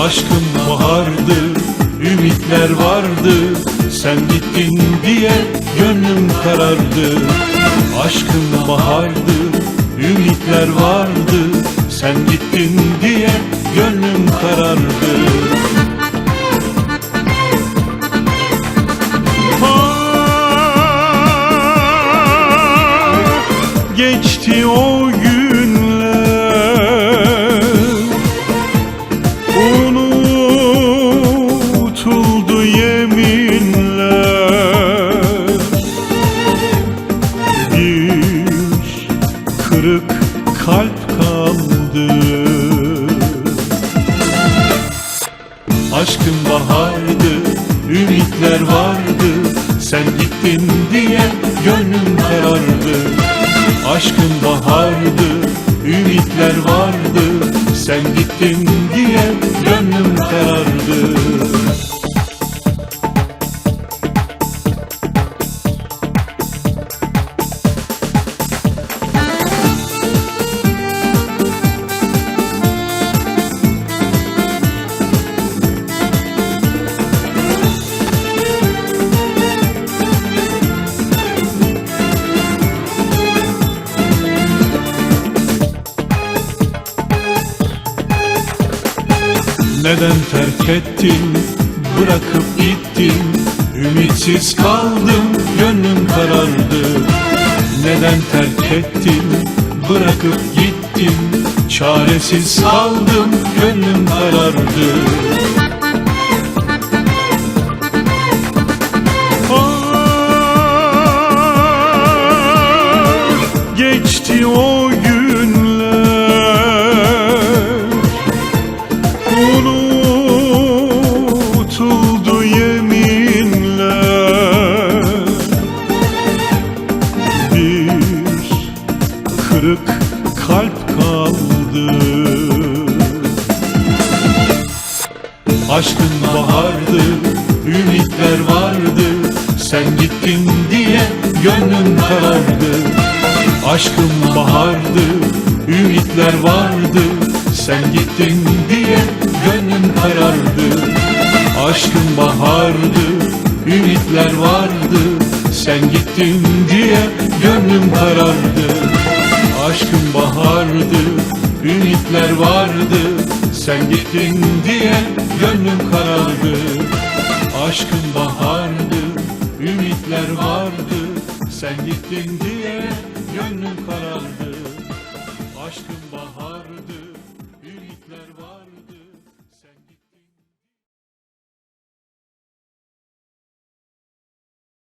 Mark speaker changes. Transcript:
Speaker 1: Aşkım bahardı, ümitler vardı. Sen gittin diye gönlüm karardı. Aşkım bahardı, ümitler vardı. Sen gittin diye gönlüm karardı. Geçti o kırık kalp kaldı. Aşkın bahardı, ümitler vardı. Sen gittin diye gönlüm karardı. Aşkın bahardı, ümitler vardı. Sen gittin Neden terk ettin, bırakıp gittin. Ümitsiz kaldım, gönlüm karardı. Neden terk ettin, bırakıp gittin. Çaresiz kaldım, gönlüm karardı kaldı. Aşkın bahardı, ümitler vardı. Sen gittin diye gönlüm karardı. Aşkım bahardı, ümitler vardı. Sen gittin diye gönlüm karardı. Aşkım bahardı, ümitler vardı. Sen gittin diye gönlüm karardı Aşkım bahardı, ümitler vardı. Sen gittin diye gönlüm karardı. Aşkım bahardı, ümitler vardı. Sen gittin diye gönlüm karardı. Aşkım bahardı,